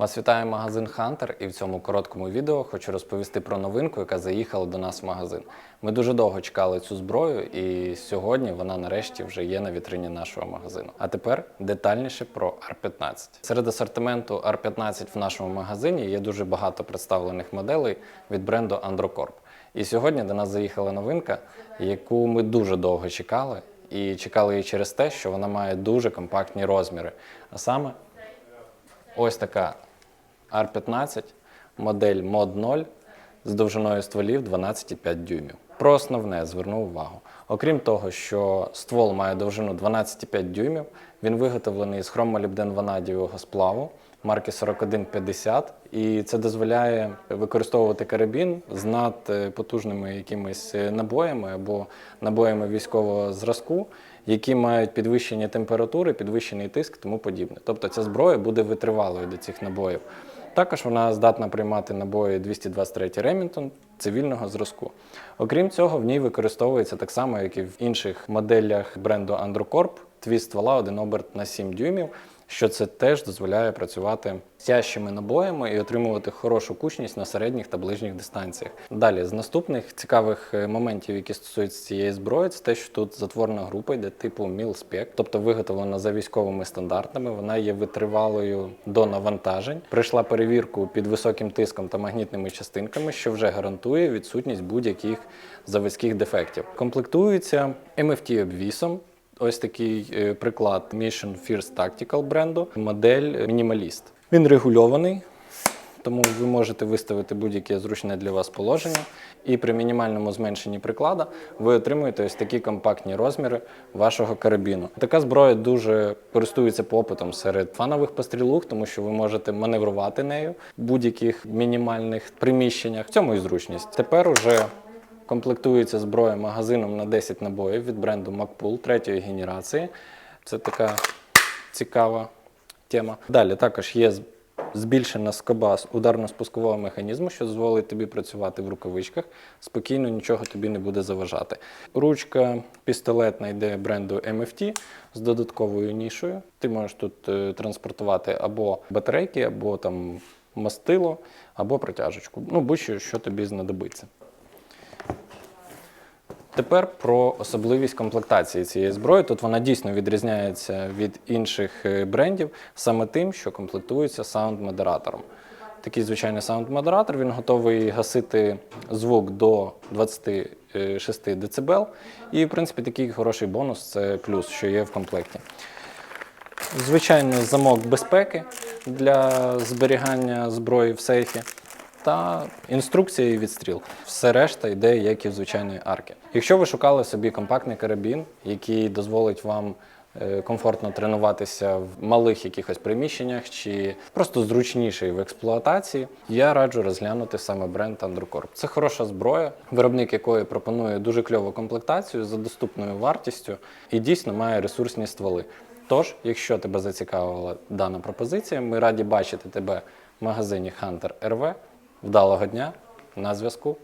Вас вітає магазин Hunter і в цьому короткому відео хочу розповісти про новинку, яка заїхала до нас в магазин. Ми дуже довго чекали цю зброю, і сьогодні вона нарешті вже є на вітрині нашого магазину. А тепер детальніше про R15. Серед асортименту R15 в нашому магазині є дуже багато представлених моделей від бренду Androcorp. І сьогодні до нас заїхала новинка, яку ми дуже довго чекали. І чекали її через те, що вона має дуже компактні розміри. А саме ось така R15, модель Mod 0 з довжиною стволів 12,5 дюймів. Про основне зверну увагу. Окрім того, що ствол має довжину 12,5 дюймів, він виготовлений з хромолібден-ванадієвого сплаву марки 4150, і це дозволяє використовувати карабін з надпотужними якимись набоями або набоями військового зразку, які мають підвищені температури, підвищений тиск тому подібне. Тобто ця зброя буде витривалою до цих набоїв. Також вона здатна приймати набої 223 Remington цивільного зразку. Окрім цього, в ній використовується так само, як і в інших моделях бренду Androcorp, твіст ствола один оберт на 7 дюймів, що це теж дозволяє працювати з тяжчими набоями і отримувати хорошу кучність на середніх та ближніх дистанціях. Далі, з наступних цікавих е, моментів, які стосуються цієї зброї, це те, що тут затворена група йде типу Mil-Spec, тобто виготовлена за військовими стандартами. Вона є витривалою до навантажень. Пройшла перевірку під високим тиском та магнітними частинками, що вже гарантує відсутність будь-яких заводських дефектів. Комплектується MFT обвісом. Ось такий е, приклад Mission First Tactical бренду, модель мінімаліст. Він регульований, тому ви можете виставити будь-яке зручне для вас положення. І при мінімальному зменшенні приклада ви отримуєте ось такі компактні розміри вашого карабіну. Така зброя дуже користується попитом серед фанових пострілух, тому що ви можете маневрувати нею в будь-яких мінімальних приміщеннях. В цьому і зручність. Тепер уже комплектується зброя магазином на 10 набоїв від бренду Macpool третьої генерації. Це така цікава тема. Далі також є збільшена скоба з ударно-спускового механізму, що дозволить тобі працювати в рукавичках. Спокійно нічого тобі не буде заважати. Ручка пістолетна йде бренду MFT з додатковою нішою. Ти можеш тут е, транспортувати або батарейки, або там мастило, або протяжечку. Ну, будь-що, що тобі знадобиться. Тепер про особливість комплектації цієї зброї. Тут вона дійсно відрізняється від інших е, брендів саме тим, що комплектується саунд-модератором. Такий звичайний саунд-модератор, він готовий гасити звук до 26 дБ. І, в принципі, такий хороший бонус це плюс, що є в комплекті. Звичайно, замок безпеки для зберігання зброї в сейфі та інструкція і відстріл. Все решта йде, як і в звичайної арки. Якщо ви шукали собі компактний карабін, який дозволить вам е, комфортно тренуватися в малих якихось приміщеннях чи просто зручніший в експлуатації, я раджу розглянути саме бренд Androcorp. Це хороша зброя, виробник якої пропонує дуже кльову комплектацію за доступною вартістю і дійсно має ресурсні стволи. Тож, якщо тебе зацікавила дана пропозиція, ми раді бачити тебе в магазині Hunter RV. Вдалого дня на зв'язку.